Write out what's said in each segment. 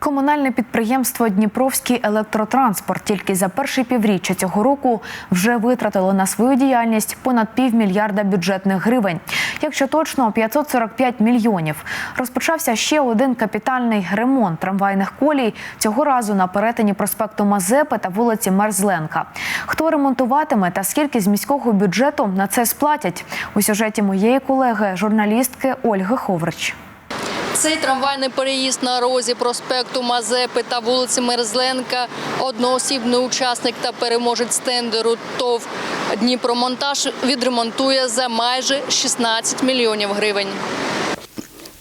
Комунальне підприємство Дніпровський електротранспорт тільки за перші півріччя цього року вже витратило на свою діяльність понад півмільярда бюджетних гривень. Якщо точно 545 мільйонів. Розпочався ще один капітальний ремонт трамвайних колій цього разу на перетині проспекту Мазепи та вулиці Мерзленка. Хто ремонтуватиме та скільки з міського бюджету на це сплатять? У сюжеті моєї колеги, журналістки Ольги Ховрич. Цей трамвайний переїзд на розі проспекту Мазепи та вулиці Мерзленка одноосібний учасник та переможець тендеру ТОВ Дніпромонтаж відремонтує за майже 16 мільйонів гривень.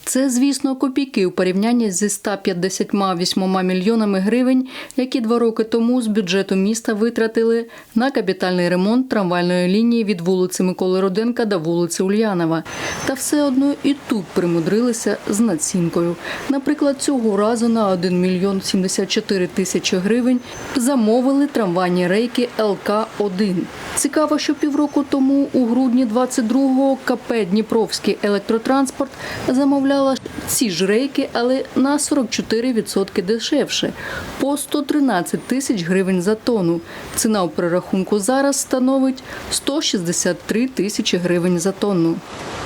Це, звісно, копійки у порівнянні зі 158 мільйонами гривень, які два роки тому з бюджету міста витратили на капітальний ремонт трамвайної лінії від вулиці Миколи Руденка до вулиці Ульянова. Та все одно і тут примудрилися з націнкою. Наприклад, цього разу на 1 мільйон 74 тисячі гривень замовили трамвайні рейки ЛК-1. Цікаво, що півроку тому, у грудні 22-го, КП Дніпровський електротранспорт замовляла ці ж рейки, але на 44% дешевше – по 113 тисяч гривень за тонну. Ціна у перерахунку зараз становить 163 тисячі гривень за тонну.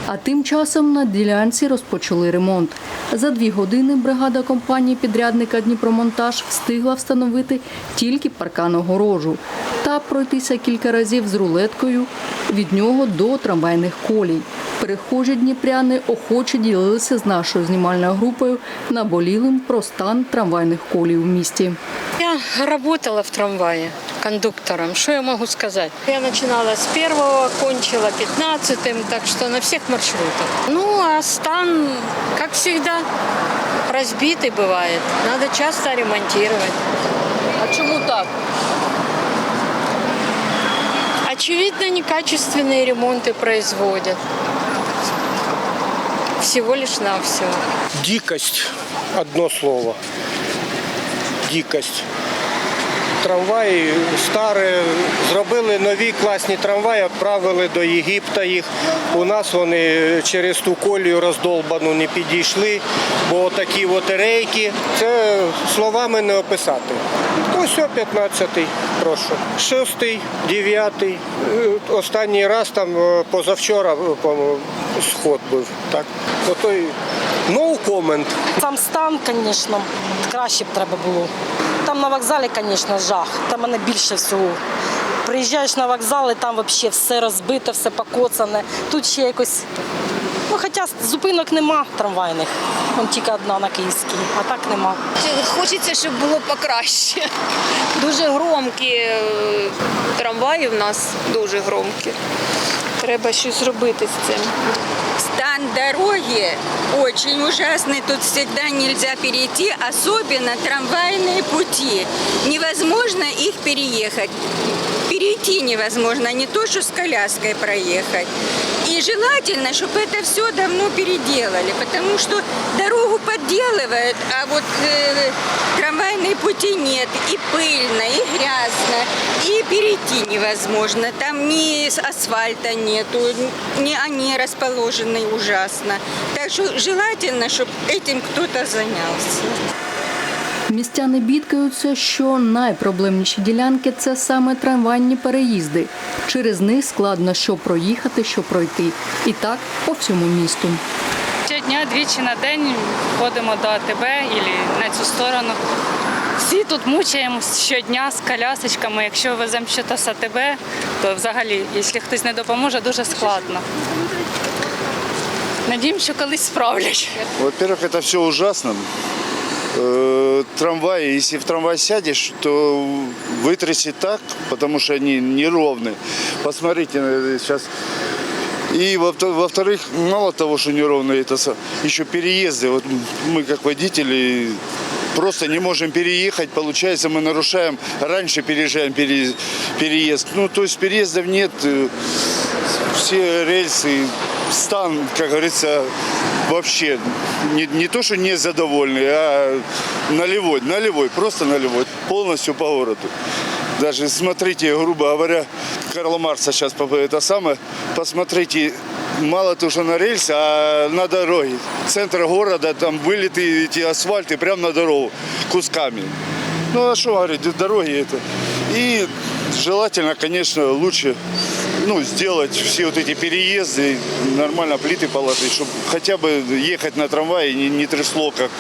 А тим часом на ділянці розпочали ремонт. За дві години бригада компанії підрядника Дніпромонтаж встигла встановити тільки паркан огорожу та пройтися кілька разів з рулеткою від нього до трамвайних колій. Перехожі дніпряни охоче ділилися з нашою знімальною групою наболілим про стан трамвайних колій у місті. Я работала в трамвае кондуктором. Что я могу сказать? Я начинала с первого, кончила пятнадцатым, так что на всех маршрутах. Ну, а стан, как всегда, разбитый бывает. Надо часто ремонтировать. А чому так? Очевидно, некачественные ремонты производят. Всего лишь навсего. Дикость одно слово. Дикость. Трамваї старі, зробили нові класні трамваї, відправили до Єгипта їх. У нас вони через ту колію роздолбану не підійшли, бо такі от рейки, це словами не описати. Ось 15-й, прошу. Шостий, дев'ятий. Е, Останній раз там е, позавчора, е, сход був. Так. Отой no comment. Сам стан, звісно, краще б треба було. Там на вокзалі, звісно, жах. Там мене більше всього. Приїжджаєш на вокзал і там взагалі все розбите, все покоцане. Тут ще якось. Ну, хоча зупинок нема трамвайних. Вон тільки одна на Київській, а так нема. Хочеться, щоб було покраще. Дуже громкі е, трамваї в нас дуже громкі. Треба щось зробити з цим. Стан дороги очень ужасный. Тут всегда нельзя перейти, особенно трамвайные пути. Невозможно их переехать. Перейти невозможно, не то, что с коляской проехать. И желательно, чтобы это все давно переделали, потому что дорогу подделывают, а вот э, трамвайные пути нет. И пыльно, и грязно, и перейти невозможно. Там ни асфальта нету, ни они расположены ужасно. Так что желательно, чтобы этим кто-то занялся. Містяни бідкаються, що найпроблемніші ділянки це саме трамвайні переїзди. Через них складно що проїхати, що пройти. І так по всьому місту. Щодня двічі на день ходимо до АТБ і на цю сторону. Всі тут мучаємось щодня з колясочками. Якщо веземо щось з АТБ, то взагалі, якщо хтось не допоможе, дуже складно. Надіємося, що колись справлять. Во-первых, это все ужасно. Э, Трамваи, если в трамвай сядешь, то вытрясет так, потому что они неровные. Посмотрите э, сейчас. И во- во-вторых, мало того, что неровные, это еще переезды. Вот мы как водители просто не можем переехать. Получается, мы нарушаем, раньше переезжаем пере- переезд. Ну, то есть переездов нет. э, Все рельсы, стан, как говорится, вообще не, не то, что незадовольный, а нулевой, нулевой, просто нулевой. Полностью по городу. Даже смотрите, грубо говоря, Карла Марса сейчас это самое, посмотрите мало того, что на рельсы, а на дороге. Центр города, там вылеты эти асфальты прямо на дорогу кусками. Ну а что говорить, дороги это. И желательно, конечно, лучше ну, сделать все вот эти переезды, нормально плиты положить, чтобы хотя бы ехать на трамвае не, не трясло, как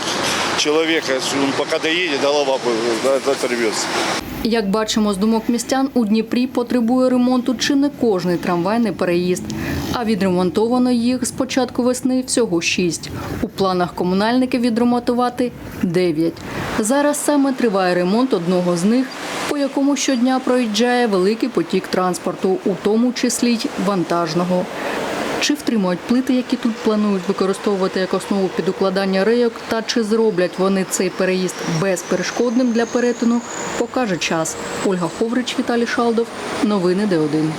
человека, что он пока доедет, голова да, оторвется. Як бачимо з думок містян, у Дніпрі потребує ремонту чи не кожний трамвайний переїзд. А відремонтовано їх з початку весни всього шість. У планах комунальників відремонтувати дев'ять. Зараз саме триває ремонт одного з них, по якому щодня проїжджає великий потік транспорту, у тому числі й вантажного. Чи втримують плити, які тут планують використовувати як основу під укладання рейок, та чи зроблять вони цей переїзд безперешкодним для перетину, покаже час. Ольга Ховрич, Віталій Шалдов. Новини Д1.